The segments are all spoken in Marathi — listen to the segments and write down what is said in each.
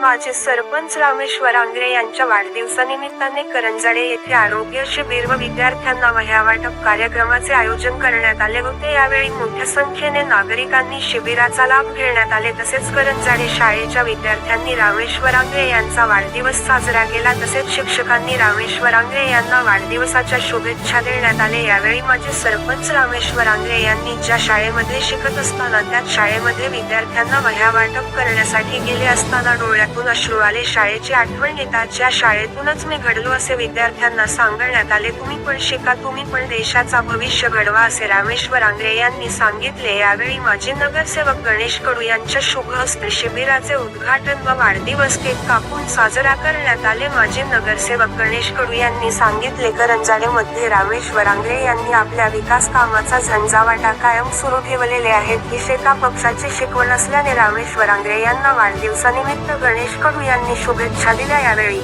माजी सरपंच रामेश्वर आंग्रे यांच्या वाढदिवसानिमित्ताने करंजाडे येथे आरोग्य शिबिर व विद्यार्थ्यांना वह्या वाटप कार्यक्रमाचे आयोजन करण्यात आले होते. यावेळी मोठ्या संख्येने नागरिकांनी शिबिराचा लाभ घेण्यात आले. तसेच करंजाडे शाळेच्या विद्यार्थ्यांनी रामेश्वर आंग्रे यांचा वाढदिवस साजरा केला. तसेच शिक्षकांनी रामेश्वर आंग्रे यांना वाढदिवसाच्या शुभेच्छा देण्यात आले. यावेळी माजी सरपंच रामेश्वर आंग्रे यांनी ज्या शाळेमध्ये शिकत असताना त्याच शाळेमध्ये विद्यार्थ्यांना वह्या वाटप करण्यासाठी गेले असताना डोळ्यातून अश्रू आले. शाळेची आठवण येतात ज्या शाळेतूनच मी घडलो असे विद्यार्थ्यांना सांगण्यात आले तुम्ही पण शिका तुम्ही पण देशाचा भविष्य घडवा असे रामेश्वर आंग्रे यांनी सांगितले. यावेळी माजी नगरसेवक गणेश कडू यांच्या शुभ हस्ते शिबिराचे उद्घाटन व वाढदिवस केक कापून साजरा करण्यात आले. माजी नगरसेवक गणेश कडू यांनी सांगितले करंजाडेमध्ये रामेश्वर आंग्रे यांनी आपल्या विकास कामाचा झंझावाटा कायम सुरू ठेवलेले आहेत. ही शेका पक्षाची शिकवण असल्याने रामेश्वर आंग्रे यांना वाढदिवसानिमित्त गणेश कडू यांनी शुभेच्छा दिल्या यावेळी.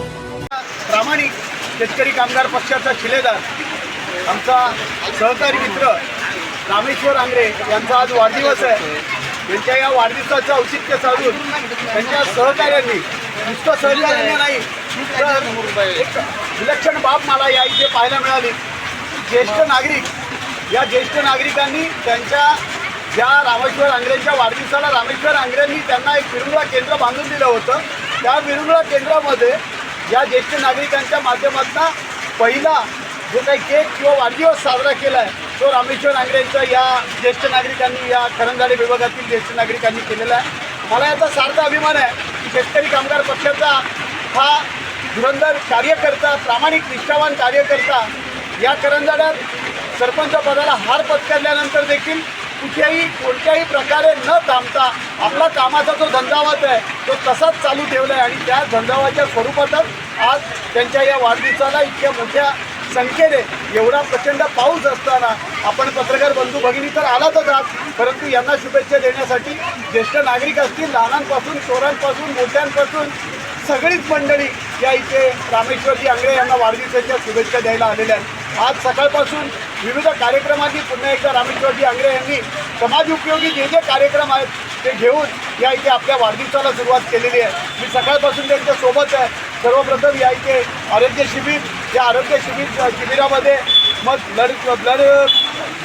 प्रामाणिक शेतकरी कामगार पक्षाचा शिलेदार आमचा सहकारी मित्र रामेश्वर आंग्रे यांचा आज वाढदिवस आहे. त्यांच्या या वाढदिवसाचं औचित्य साधून त्यांच्या सहकार्यांनी नुसतं सहकार्याने नाही तर एक विलक्षण बाब मला या इथे पाहायला मिळाली. ज्येष्ठ नागरिक या ज्येष्ठ नागरिकांनी त्यांच्या ज्या रामेश्वर आंग्रेच्या वाढदिवसाला रामेश्वर आंग्रेंनी त्यांना एक विरुंगळा केंद्र बांधून दिलं होतं. त्या विरुंगळा केंद्रामध्ये या ज्येष्ठ नागरिकांच्या माध्यमातून पहिला जो काही केक किंवा वाढदिवस साजरा केला आहे तो रामेश्वर आंग्रेंचा या ज्येष्ठ नागरिकांनी या करंजाडे विभागातील ज्येष्ठ नागरिकांनी केलेला आहे. मला याचा सार्थ अभिमान आहे की शेतकरी कामगार पक्षाचा हा धुरंधर कार्यकर्ता प्रामाणिक निष्ठावान कार्यकर्ता या करंजाड्यात सरपंच पदाला हार पत्करल्यानंतर देखील कुठेही कोणत्याही प्रकारे न थांबता आपला कामाचा जो धंदावाद आहे तो तसाच चालू ठेवला आहे आणि त्या धंदावाच्या स्वरूपातच आज त्यांच्या या वाढदिवसाला इतक्या मोठ्या संख्येने एवढा प्रचंड पाऊस असताना आपण पत्रकार बंधू भगिनी तर आलातच आहात परंतु यांना शुभेच्छा देण्यासाठी ज्येष्ठ नागरिक असतील लहानांपासून चोरांपासून मोठ्यांपासून सगळीच मंडळी या इथे रामेश्वरजी आंगळे यांना वाढदिवसाच्या शुभेच्छा द्यायला आलेल्या आहेत. आज सकाळपासून विविध कार्यक्रमांनी पुन्हा एकदा रामेश्वरजी आंग्रे यांनी समाज उपयोगी जे जे कार्यक्रम आहेत ते घेऊन या इथे आपल्या वाढदिवसाला सुरुवात केलेली आहे. मी सकाळपासून त्यांच्यासोबत आहे. सर्वप्रथम या इथे आरोग्य शिबिर या आरोग्य शिबिर शिबिरामध्ये मग ब्लड ब्लड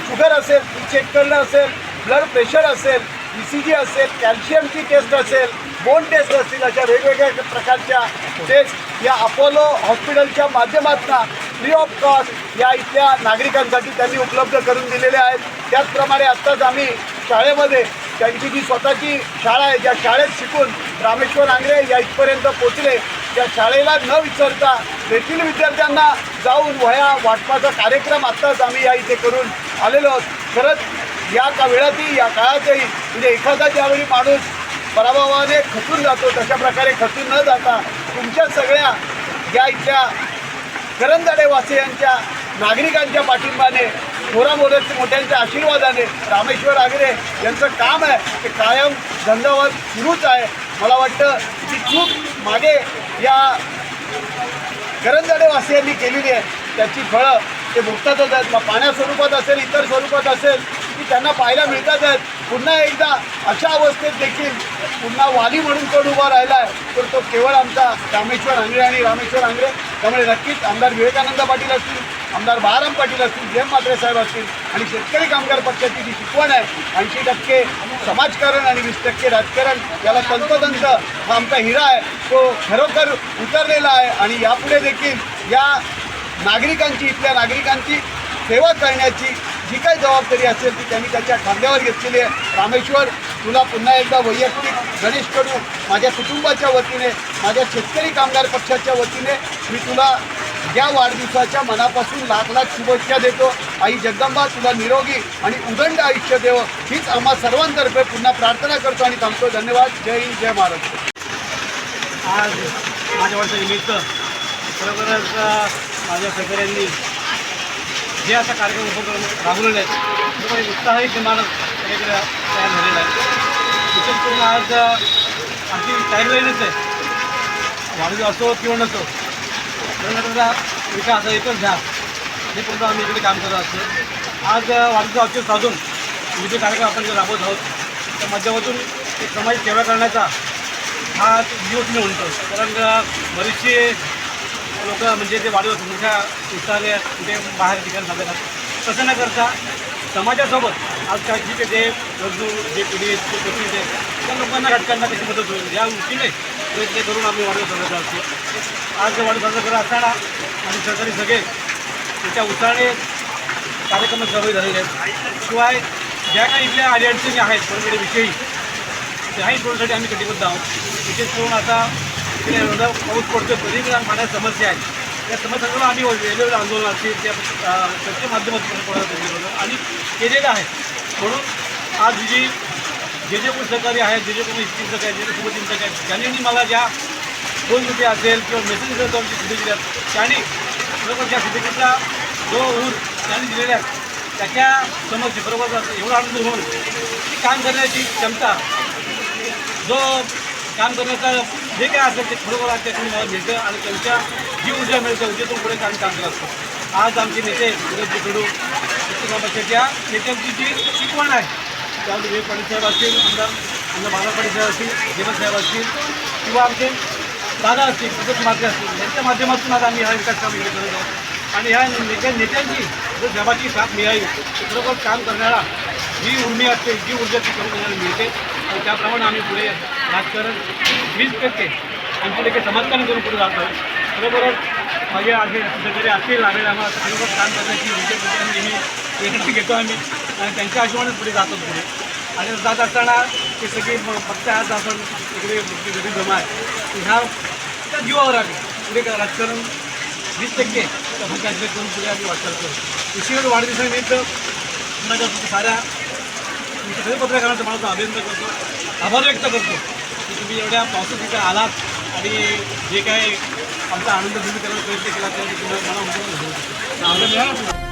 शुगर असेल चेक करणं असेल ब्लड प्रेशर असेल ई सी जी असेल कॅल्शियमची टेस्ट असेल बोन टेस्ट असतील अशा वेगवेगळ्या प्रकारच्या टेस्ट या अपोलो हॉस्पिटलच्या माध्यमातून फ्री ऑफ कॉस्ट या इथल्या नागरिकांसाठी त्यांनी उपलब्ध करून दिलेल्या आहेत. त्याचप्रमाणे आत्ताच आम्ही शाळेमध्ये त्यांची जी स्वतःची शाळा आहे ज्या शाळेत शिकून रामेश्वर आंग्रे या इथपर्यंत पोचले त्या शाळेला न विसरता तेथील विद्यार्थ्यांना जाऊन वह्या वाटपाचा कार्यक्रम आत्ताच आम्ही या इथे करून आलेलो आहोत. खरंच या का वेळातही या काळातही म्हणजे एखादा ज्यावेळी माणूस पराभवाने खचून जातो तशा प्रकारे खचून न जाता तुमच्या सगळ्या या इथल्या करंजाडेवासियांच्या नागरिकांच्या पाठिंबाने थोरा मोठ्या मोठ्यांच्या आशीर्वादाने रामेश्वर आगरे यांचं काम आहे. ते कायम धंदावर सुरूच आहे. मला वाटतं ती चूक मागे या करंजाडेवासियांनी केलेली आहे. त्याची फळं ते भुगतातच आहेत मग पाण्या स्वरूपात असेल इतर स्वरूपात असेल की त्यांना पाहायला मिळतात आहेत. पुन्हा एकदा अशा अवस्थेत देखील पुन्हा वाली म्हणून कोण उभा राहिला आहे तर तो केवळ आमचा रामेश्वर आंग्रे आणि रामेश्वर आंग्रे. त्यामुळे नक्कीच आमदार विवेकानंद पाटील असतील आमदार बाराम पाटील असतील जयम म्हात्रे साहेब असतील आणि शेतकरी कामगार पक्षाची जी शिकवण आहे ऐंशी टक्के समाजकारण आणि वीस टक्के राजकारण याला तंतोतंत हा आमचा हिरा आहे. तो खरोखर उतरलेला आहे आणि यापुढे देखील या नागरिकांची इथल्या नागरिकांची सेवा करण्याची जी काही जबाबदारी असेल ती त्यांनी त्याच्या खांद्यावर घेतलेली आहे. रामेश्वर तुला पुन्हा एकदा वैयक्तिक गणेश कडू माझ्या कुटुंबाच्या वतीने माझ्या शेतकरी कामगार पक्षाच्या वतीने मी तुला या वाढदिवसाच्या मनापासून लाख लाख शुभेच्छा देतो. आई जगदंबा तुला निरोगी आणि उदंड आयुष्य देव. हीच आम्हा सर्वांतर्फे पुन्हा प्रार्थना करतो आणि थांबतो. धन्यवाद. जय हिंद जय महाराष्ट्र. आज माझ्या वर्षानिमित्त खरोखरच माझ्या सहकाऱ्यांनी जे असा कार्यक्रम उपक्रम राबवलेले आहेत तो एक उत्साही सगळीकडे तयार झालेला आहे. विशेष करून आज आमची टाईमलाईनच आहे. वाढदिवस असो किंवा नसो कर्नाटकचा विकास हा एकच घ्या हे पूर्ण आम्ही इकडे काम करत असतो. आज अ, वाढदिवस औचित्य साधून विविध कार्यक्रम आपण जे राबवत आहोत त्या माध्यमातून एक समाज सेवा करण्याचा हा दिवस मी म्हणतो. कारण बरीचशी लोक म्हणजे ते वाढवत मोठ्या उत्साहाने कुठे बाहेर ठिकाणी जातात. तसं न करता समाजासोबत आजकालची जे जे गरजू जे पिढी जे पिढी आहेत त्या लोकांना घटकांना कशी मदत होईल? या गोष्टीने प्रयत्न करून आम्ही वाढवत साजरा असतो आज वाढवत साजरा करत असताना आणि सरकारी सगळे त्याच्या उत्साहाने कार्यक्रमात सहभागी झालेले आहेत. शिवाय ज्या काही इथल्या अडीअडचणी आहेत परंपरेविषयी त्याही सोडण्यासाठी आम्ही कटिबद्ध आहोत. विशेष करून आता इकडे एवढा पाऊस पडतो तरी पण पाण्यात समस्या आहे. त्या समस्यांवर आम्ही वेगवेगळे आंदोलनाची. त्या त्याच्या माध्यमातून कोणाला आणि केलेलं आहे म्हणून आज जी जे जे कोणी सहकारी आहेत जे जे कोणी चिंतक आहेत जे जे शुभचिंतक आहेत त्यांनी मला ज्या फोनमध्ये असेल किंवा मेसेज जाऊन जे शुभेच्छा दिल्यात त्यांनी बरोबर त्या शुभेच्छेचा जो ऊर त्यांनी दिलेल्या आहेत त्याच्या समस्ये बरोबर एवढा आनंद होऊन की काम करण्याची क्षमता जो काम करण्याचा जे काय असेल ते खरोखर आज त्यातून मला मिळतं आणि त्यांच्या जी ऊर्जा मिळते ऊर्जेतून पुढे काम करत असतो. आज आमचे नेते विरोधी कडू त्या नेत्यांची जी शिकवण आहे त्यामध्ये विवेक पाटील साहेब असतील आमदार आमदार बाला पाटील साहेब असतील हेमंत साहेब असतील किंवा आमचे दादा असतील तसंच माते असतील यांच्या माध्यमातून आज आम्ही हा विकास काम इकडे करत आहोत. आणि ह्या नेत्या नेत्यांची जर जबाची साथ मिळावी खरोखर काम करणारा जी उर्मी असते जी ऊर्जा ती करून मिळते. आणि त्याप्रमाणे आम्ही पुढे राजकारण वीस टक्के आमच्या टक्के समाजकारण करून पुढे जातो बरोबर माझे असे सहकारी असतील लागेल आम्हाला. खरोखर काम करण्याची नेहमी एकत्र घेतो आम्ही. आणि त्यांच्या हिशोबाने पुढे जातो पुढे. आणि जात असताना ते सगळे फक्त आज आपण इकडे घरी जमा आहे. ह्या त्या जीवावर आम्ही पुढे राजकारण वीस टक्के काँग्रेस करून पुढे आम्ही वाटचाल करतो विशेष वाढदिवसानिमित्त माझ्या साऱ्या सगळे पत्रकारांचं मला अभिनंदन करतो. आभार व्यक्त करतो. तुम्ही एवढ्या पावसात तिथे आलात आणि जे काही आमचा आनंद तुम्ही करायला प्रयत्न केला त्यासाठी तुम्हाला मला आनंद मिळाला